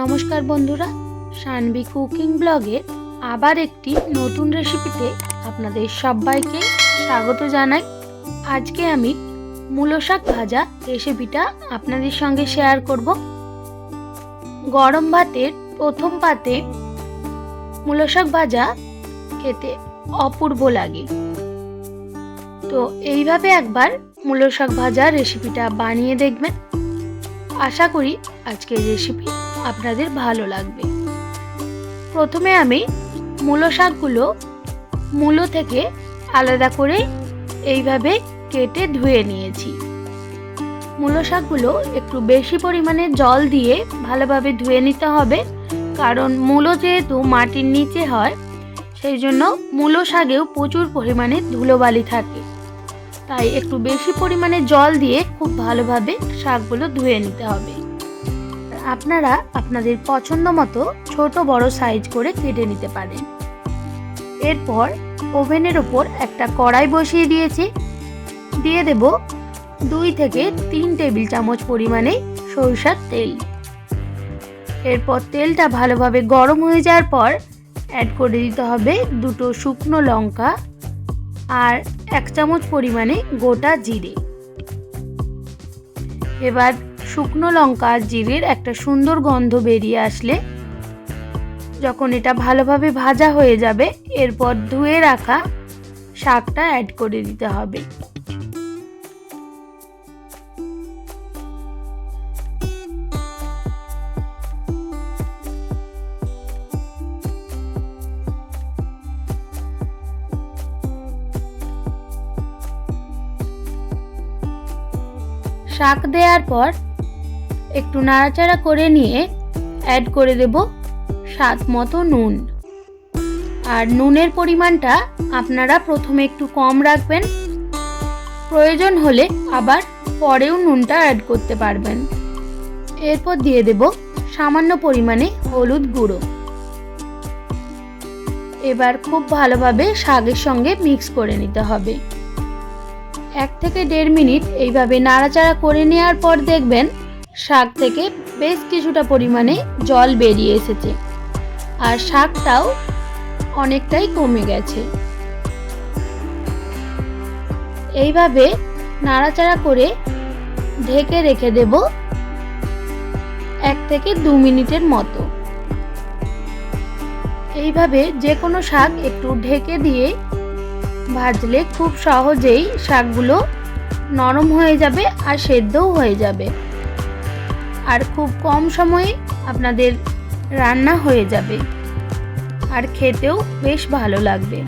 নমস্কার বন্ধুরা, সানবি কুকিং ব্লগের আবার একটি নতুন রেসিপিতে আপনাদের সবাইকে স্বাগত জানাই। আজকে আমি মূলো শাক ভাজা রেসিপিটা আপনাদের সঙ্গে শেয়ার করব। গরম ভাতের প্রথম পাতে মূলো শাক ভাজা খেতে অপূর্ব লাগে। তো এইভাবে একবার মূলো শাক ভাজা রেসিপিটা বানিয়ে দেখবেন। আশা করি আজকের রেসিপি আপনাদের ভালো লাগবে। প্রথমে আমি মূলো শাকগুলো মূলো থেকে আলাদা করে এইভাবে কেটে ধুয়ে নিয়েছি। মূলো শাকগুলো একটু বেশি পরিমাণে জল দিয়ে ভালোভাবে ধুয়ে নিতে হবে, কারণ মূলো যেহেতু মাটির নিচে হয়, সেই জন্য মূলো শাকেও প্রচুর পরিমাণে ধুলোবালি থাকে। তাই একটু বেশি পরিমাণে জল দিয়ে খুব ভালোভাবে শাকগুলো ধুয়ে নিতে হবে। আপনারা আপনাদের পছন্দ মতো ছোট বড় সাইজ করে কেটে নিতে পারেন। এরপর ওভেনের ওপর একটা কড়াই বসিয়ে দিয়েছি। দিয়ে দেব দুই থেকে তিন টেবিল চামচ পরিমাণে সরিষার তেল। এরপর তেলটা ভালোভাবে গরম হয়ে যাওয়ার পর অ্যাড করে দিতে হবে দুটো শুকনো লঙ্কা আর এক চামচ পরিমাণে গোটা জিরে। এবার শুকনো লঙ্কা আর জিরের একটা সুন্দর গন্ধ বেরিয়ে আসলে। যখন এটা ভালোভাবে ভাজা হয়ে যাবে, এরপর ধুয়ে রাখা শাকটা অ্যাড করে দিতে হবে। শাক দেওয়ার পর একটু নাড়াচাড়া করে নিয়ে অ্যাড করে দেব স্বাদ মতো নুন। আর নুনের পরিমাণটা আপনারা প্রথমে একটু কম রাখবেন। প্রয়োজন হলে আবার পরেও নুনটা অ্যাড করতে পারবেন। এরপর দিয়ে দেব সামান্য পরিমাণে হলুদ গুঁড়ো। এবার খুব ভালোভাবে শাকের সঙ্গে মিক্স করে নিতে হবে। এক থেকে দেড় মিনিট এইভাবে নাড়াচাড়া করে নেওয়ার পর দেখবেন শাক থেকে বেশ কিছুটা পরিমাণে জল বেরিয়ে এসেছে। আর শাকটাও অনেকটাই কমে গেছে। এইভাবে নাড়াচাড়া করে ঢেকে রেখে দেব এক থেকে দু মিনিটের মতো। এইভাবে যে কোনো শাক একটু ঢেকে দিয়ে ভাজলে খুব সহজেই শাকগুলো নরম হয়ে যাবে আর সেদ্ধও হয়ে যাবে। আর খুব কম সময়ে আপনাদের রান্না হয়ে যাবে। আর খেতেও বেশ ভালো লাগবে।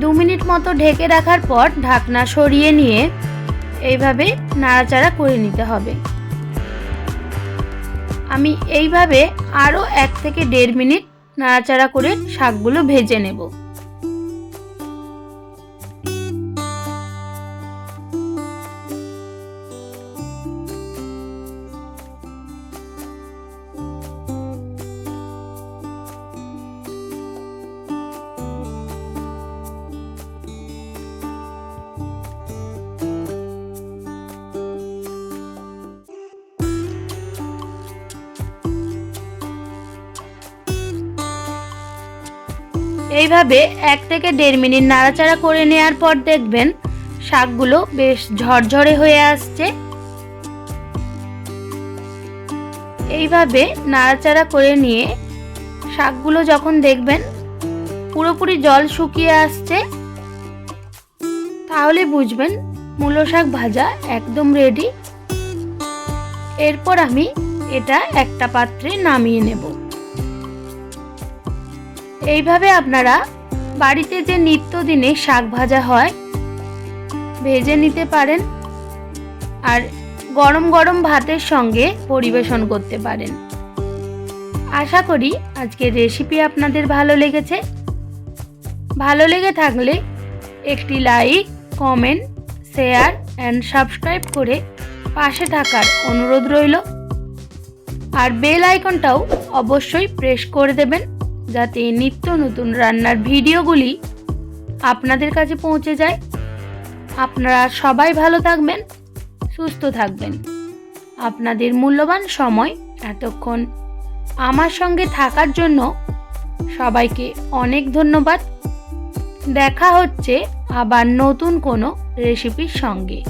দু মিনিট মতো ঢেকে রাখার পর ঢাকনা সরিয়ে নিয়ে এইভাবে নাড়াচাড়া করে নিতে হবে। আমি এইভাবে আরও এক থেকে দেড় মিনিট নাড়াচাড়া করে শাকগুলো ভেজে নেব। এইভাবে এক থেকে দেড় মিনিট নাড়াচাড়া করে নেওয়ার পর দেখবেন শাকগুলো বেশ ঝরঝরে হয়ে আসছে। এইভাবে নাড়াচাড়া করে নিয়ে শাকগুলো যখন দেখবেন পুরোপুরি জল শুকিয়ে আসছে, তাহলে বুঝবেন মূলো শাক ভাজা একদম রেডি এরপর আমি এটা একটা পাত্রে নামিয়ে নেব। এইভাবে আপনারা বাড়িতে যে নিত্যদিনে শাক ভাজা হয়, ভেজে নিতে পারেন আর গরম গরম ভাতের সঙ্গে পরিবেশন করতে পারেন। আশা করি আজকের রেসিপি আপনাদের ভালো লেগেছে। ভালো লেগে থাকলে একটি like, comment, share and subscribe করে পাশে থাকার অনুরোধ রইল। আর বেল আইকনটাও অবশ্যই প্রেস করে দেবেন। যাতে নিত্য নতুন রান্নার ভিডিওগুলি আপনাদের কাছে পৌঁছে যায়। আপনারা সবাই ভালো থাকবেন, সুস্থ থাকবেন। আপনাদের মূল্যবান সময় এতক্ষণ আমার সঙ্গে থাকার জন্য সবাইকে অনেক ধন্যবাদ। দেখা হচ্ছে আবার নতুন কোনো রেসিপির সঙ্গে।